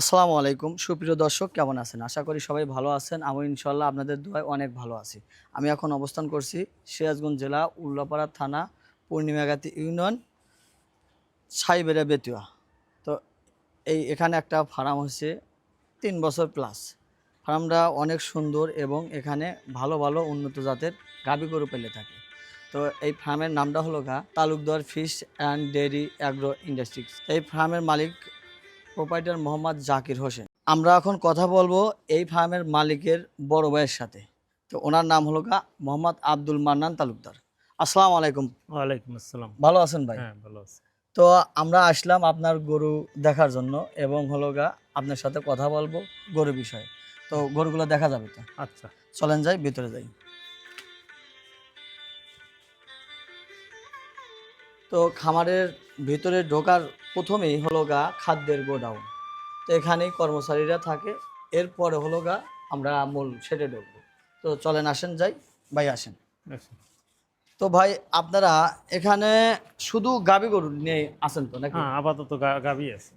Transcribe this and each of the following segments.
আসসালামু আলাইকুম। সুপ্রিয় দর্শক, কেমন আছেন? আশা করি সবাই ভালো আছেন। আমি ইনশাল্লাহ আপনাদের দোয়ায় অনেক ভালো আছি। আমি এখন অবস্থান করছি সিরাজগঞ্জ জেলা উল্লাপাড়া থানা, পূর্ণিমাগাতি ইউনিয়ন সাইবেরা বেতুয়া। তো এই এখানে একটা ফার্ম হচ্ছে তিন বছর প্লাস। ফার্মটা অনেক সুন্দর এবং এখানে ভালো ভালো উন্নত জাতের গাভী গরু পেলে থাকে। তো এই ফার্মের নামটা হলো গা, Talukdar fish and dairy agro industries. এই ফার্মের মালিক প্রোপাইটার মোহাম্মদ জাকির হোসেন। আমরা এখন কথা বলব এই ফার্মের মালিকের বড় ভাইয়ের সাথে। তো ওনার নাম হলো গা মোহাম্মদ আব্দুল মান্নান তালুকদার। আসসালামু আলাইকুম। ওয়ালাইকুম আসসালাম। ভালো আছেন ভাই? হ্যাঁ ভালো আছি। তো আমরা আসলাম আপনার গরু দেখার জন্য এবং হলো গা আপনার সাথে কথা বলব গরু বিষয়ে। তো গরুগুলো দেখা যাবে তো? আচ্ছা। চলেন যাই ভিতরে যাই। তো খামারের ভিতরে ঢোকার প্রথমেই হলো গা খাদ্যের গোডাউন। তো এখানেই কর্মচারীরা থাকে। এরপরে হলো গা আমরা মূল সেটে ঢুকবো। তো চলেন আসেন যাই। ভাই আসেন। তো ভাই আপনারা এখানে শুধু গাবি গরু নিয়ে আসেন তো নাকি? হ্যাঁ আপাতত গা- গাভী আছে।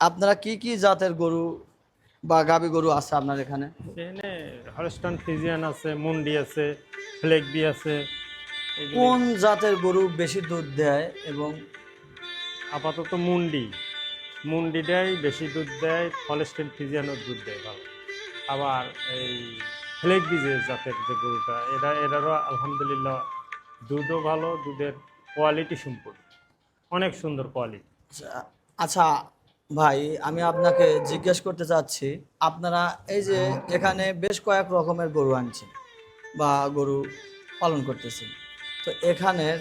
আপনারা কি কি জাতের গরু বা গাবি গরু আছে আপনার এখানে? এখানে হলস্টন ফিজিয়ান আছে মুন্ডি আছে ফ্লেকবি আছে। কোন জাতের গরু বেশি দুধ দেয় এবং আপাতত মুন্ডি। মুন্ডি দেয়, বেশি দুধ দেয় হলস্টন ফিজিয়ানও দুধ দেয় ভালো। আবার এই ফ্লেকবি যে জাতের যে গরুটা, এরা এটারও আলহামদুলিল্লাহ দুধও ভালো, দুধের কোয়ালিটি সম্পূর্ণ। অনেক সুন্দর কোয়ালিটি আচ্ছা- আচ্ছা ভাই, আমি আপনাকে জিজ্ঞেস করতে চাচ্ছি, আপনারা এই যে এখানে বেশ কয়েক রকমের গরু আনছেন বা গরু পালন করতেছেন। তো এখানের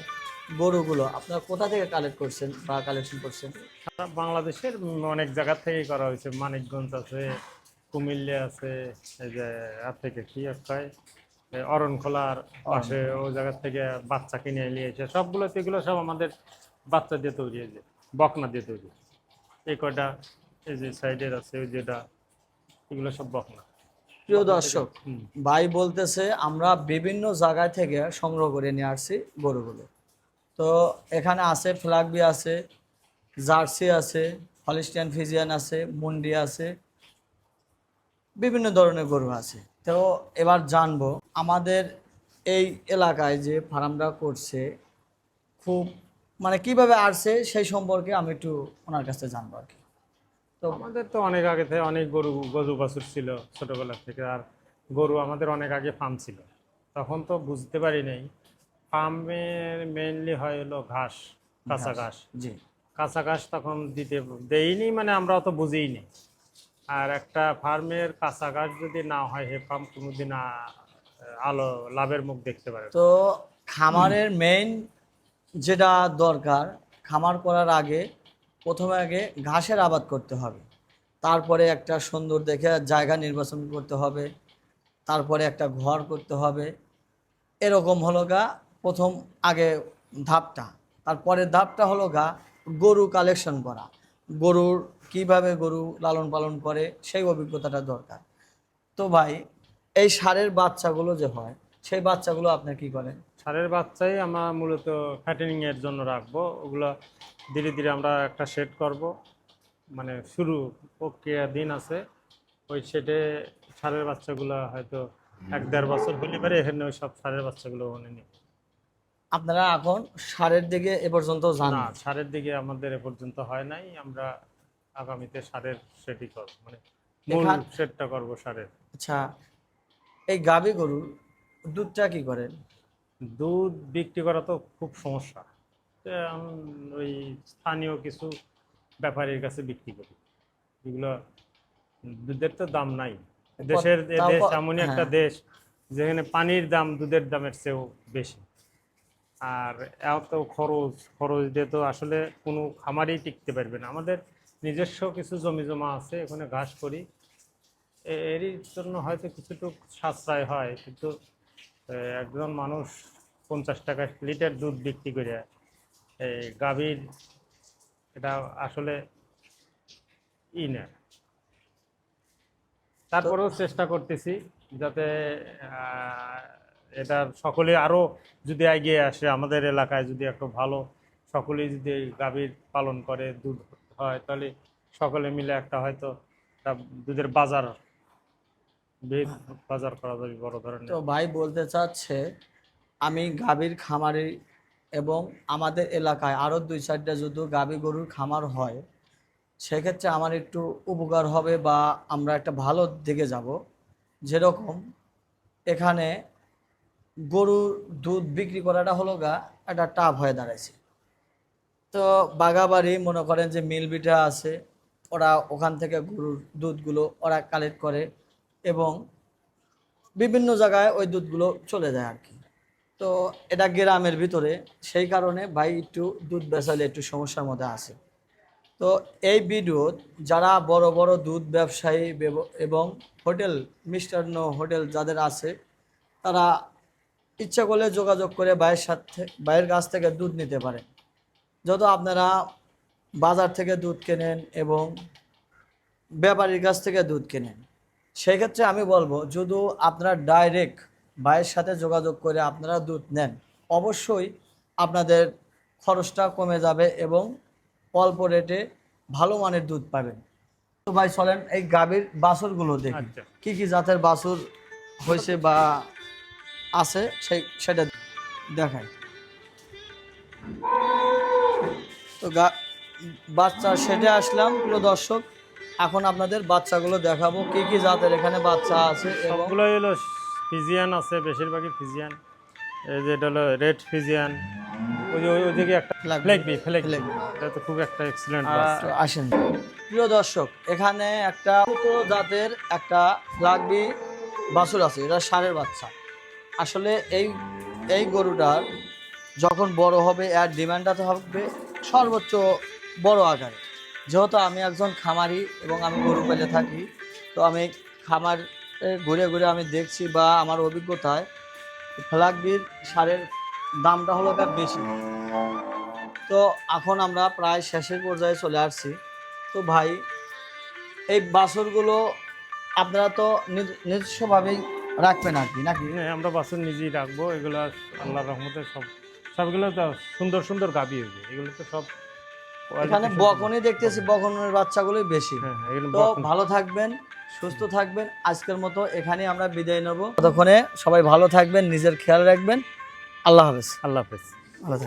গরুগুলো আপনারা কোথা থেকে কালেক্ট করছেন বা কালেকশন করছেন? বাংলাদেশের অনেক জায়গা থেকেই করা হয়েছে। মানিকগঞ্জ আছে কুমিল্লা আছে এই যে আর থেকে কি একটা অরণখোলার পাশে ও জায়গা থেকে বাচ্চা কিনে নিয়ে এসে সবগুলো এগুলো সব আমাদের বাচ্চা দিয়ে তৈরি হয়েছে বকনা দিয়ে তৈরি এই কয়টা এই যে সাইডের আছে ওই যেটা এগুলো সব বকনা। প্রিয় দর্শক। ভাই বলতেছে আমরা বিভিন্ন জায়গা থেকে সংগ্রহ করে নিয়ে আসছি গরুগুলো। তো এখানে আছে ফ্লাগবি আছে, জার্সি আছে, হলিস্টিয়ান ফিজিয়ান আছে, মুন্ডি আছে, বিভিন্ন ধরনের গরু আছে। তো এবার জানব, আমাদের এই এলাকায় যে ফার্মটা করছে, খুব মানে কীভাবে আসছে সেই সম্পর্কে আমি একটু ওনার কাছে জানব আর কি। তো আমাদের তো অনেক আগে থেকে অনেক গরু গরু বাছুর ছিল ছোটবেলা থেকে, আর গরু আমাদের অনেক আগে ফার্ম ছিল। তখন তো বুঝতে পারি নাই ফার্মের মেইনলি হয় হলো ঘাস কাঁচা ঘাস জি। কাঁচা ঘাস তখন দিতে দেইনি মানে আমরা অত বুঝিই নি আর একটা ফার্মের কাঁচা ঘাস যদি না হয় হে ফার্ম কোনোদিন আলো লাভের মুখ দেখতে পারে তো খামারের মেইন যেটা দরকার খামার করার আগে প্রথমে আগে ঘাসের আবাদ করতে হবে। তারপরে একটা সুন্দর দেখে জায়গা নির্বাচন করতে হবে। তারপরে একটা ঘর করতে হবে। এরকম হলো গা প্রথম আগে ধাপটা। তারপরের ধাপটা হলো গা, গরু কালেকশন করা। গরুর কীভাবে গরু লালন পালন করে সেই অভিজ্ঞতাটা দরকার। তো ভাই, এই সারের বাচ্চাগুলো যে হয়, সেই বাচ্চাগুলো আপনি কি করেন? সারের বাচ্চাই আমরা মূলত ফ্যাটেনিং এর জন্য রাখব। ওগুলো ধীরে ধীরে আমরা একটা সেট করব। মানে শুরু প্রক্রিয়া দিন আছে। ওই সেটে সারের বাচ্চাগুলো হয়তো এক দেড় বছর হলে পারে এখানে ওই সব সারের বাচ্চাগুলো ওখানে নেই আপনারা এখন সারের দিকে এ পর্যন্ত যান না সারের দিকে আমাদের এ পর্যন্ত হয় নাই। আমরা আগামীতে সারের সেটি করব মানে মূল সেটটা করব সারের। আচ্ছা এই গাভী গরুর দুধটা কি করেন? দুধ বিক্রি করা তো খুব সমস্যা। ওই স্থানীয় কিছু ব্যাপারীর কাছে বিক্রি করি। এগুলো দুধের তো দাম নাই। দেশের দেশ এমনই একটা হ্যাঁ। দেশ যেখানে পানির দাম দুধের দামের চেয়েও বেশি। আর এত খরচ খরচ দিয়ে তো আসলে কোনো খামারই টিকতে পারবে না। আমাদের নিজস্ব কিছু জমি জমা আছে এখানে ঘাস করি। এরই জন্য হয়তো কিছুটুক সাশ্রয় হয়, কিন্তু একজন মানুষ পঞ্চাশ টাকা লিটার দুধ বিক্রি করে এই গাভীর এটা আসলে ই না। তারপরেও চেষ্টা করতেছি যাতে এটা সকলে আরও যদি এগিয়ে আসে, আমাদের এলাকায় যদি একটু ভালো সকলেই যদি গাভীর পালন করে, দুধ হয়, তাহলে সকলে মিলে একটা হয়তো দুধের বাজার বাজার করা যাবে বড় ধরনের। তো ভাই বলতে চাচ্ছে, আমি গাভীর খামারি এবং আমাদের এলাকায় আরও দুই চারটা যদি গাভী গরুর খামার হয়, সেক্ষেত্রে আমার একটু উপকার হবে বা আমরা একটা ভালো দিকে যাব। যেরকম এখানে গরুর দুধ বিক্রি করাটা হলো গা একটা টাফ হয়ে দাঁড়াইছে। তো বাগাবাড়ি মনে করেন যে মিল বিটা আছে, ওরা ওখান থেকে গরুর দুধগুলো ওরা কালেক্ট করে এবং বিভিন্ন জায়গায় ওই দুধগুলো চলে যায় আর কি। তো এটা গ্রামের ভিতরে, সেই কারণে ভাই একটু দুধ বেচালে একটু সমস্যার মধ্যে আছে। তো এই ভিডিও যারা বড় বড় দুধ ব্যবসায়ী এবং হোটেল, মিষ্টান্ন হোটেল যাদের আছে, তারা ইচ্ছা করলে যোগাযোগ করে ভাইয়ের সাথে ভাইয়ের কাছ থেকে দুধ নিতে পারেন যত আপনারা বাজার থেকে দুধ কেনেন এবং ব্যাপারীর কাছ থেকে দুধ কেনেন সেক্ষেত্রে আমি বলব যদি আপনারা ডাইরেক্ট ভাইয়ের সাথে যোগাযোগ করে আপনারা দুধ নেন অবশ্যই আপনাদের খরচটা কমে যাবে এবং অল্প রেটে ভালো মানের দুধ পাবেন। তো ভাই চলেন এই গাভীর বাছুরগুলো দেখি। আচ্ছা। কি কি জাতের বাছুর হয়েছে বা আছে সেই সেটা দেখাই। তো গা বাচ্চা সেটে আসলাম প্রিয় দর্শক। এখন আপনাদের বাচ্চাগুলো দেখাবো কি কি জাতের এখানে বাচ্চা আছে সবগুলোই হলো ফিজিয়ান আছে বেশিরভাগই ফিজিয়ান। এই যে এটা হলো রেড ফিজিয়ান। ওই যে ওইদিকে একটা এটা তো খুব একটা এক্সিলেন্ট আসেন। প্রিয় দর্শক এখানে একটা জাতের একটা লাগবি বাছুর আছে এটা ষাঁড়ের বাচ্চা। আসলে এই এই গরুটার যখন বড় হবে, এর ডিমান্ডটা হবে সর্বোচ্চ বড় আকারে। যেহেতু আমি একজন খামারি এবং আমি গরু পেলে থাকি, তো আমি খামার ঘুরে ঘুরে আমি দেখছি বা আমার অভিজ্ঞতায় ফ্লাগবির সারের দামটা হলো গা বেশি। তো এখন আমরা প্রায় শেষের পর্যায়ে চলে আসছি। তো ভাই, এই বাছরগুলো আপনারা তো নিজ- নিজস্বভাবেই রাখবেন আর কি নাকি? হ্যাঁ আমরা বাছুর নিজেই রাখব এগুলো আল্লাহর রহমতে সব সবগুলো তো সুন্দর সুন্দর গাবি হয়েছে এগুলো তো সব এখানে বকনে দেখতেছি বকনের বাচ্চাগুলোই বেশি। হ্যাঁ তো ভালো থাকবেন সুস্থ থাকবেন আজকের মতো এখানে আমরা বিদায় নেব। ততক্ষণে সবাই ভালো থাকবেন নিজের খেয়াল রাখবেন। আল্লাহ হাফেজ। আল্লাহ হাফেজ। ভালো থাকবেন।